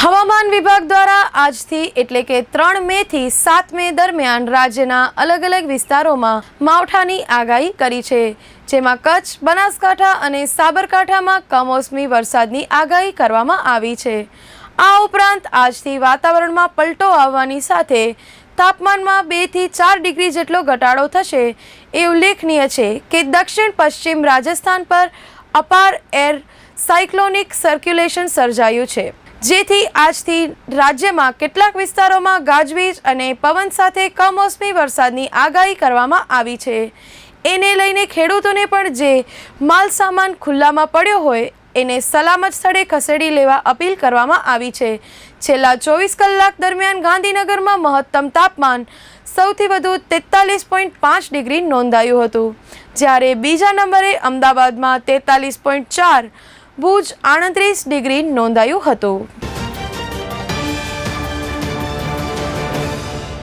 હવામાન વિભાગ દ્વારા આજથી એટલે કે ત્રણ મે થી સાત મે દરમિયાન રાજ્યના અલગ અલગ વિસ્તારોમાં માવઠાની આગાહી કરી છે, જેમાં કચ્છ, બનાસકાંઠા અને સાબરકાંઠામાં કમોસમી વરસાદની આગાહી કરવામાં આવી છે. આ ઉપરાંત આજથી વાતાવરણમાં પલટો આવવાની સાથે તાપમાનમાં બેથી ચાર ડિગ્રી જેટલો ઘટાડો થશે એ ઉલ્લેખનીય છે કે દક્ષિણ પશ્ચિમ રાજસ્થાન પર અપાર એર સાયક્લોનિક સર્ક્યુલેશન સર્જાયું છે. જેથી આજથી રાજ્યમાં કેટલાક વિસ્તારોમાં ગાજવીજ અને પવન સાથે કમોસમી વરસાદની આગાહી કરવામાં આવી છે. એને લઈને ખેડૂતોને પણ જે માલ સામાન ખુલ્લામાં પડ્યો હોય, એને સલામત સ્થળે ખસેડી લેવા અપીલ કરવામાં આવી છે. છેલ્લા ચોવીસ કલાક દરમિયાન ગાંધીનગરમાં મહત્તમ તાપમાન સૌથી વધુ તેતાલીસ પોઈન્ટ પાંચ ડિગ્રી નોંધાયું હતું. જ્યારે બીજા નંબરે અમદાવાદમાં તેતાલીસ પોઈન્ટ ચાર ભુજ આડત્રીસ ડિગ્રી નોંધાયું હતું.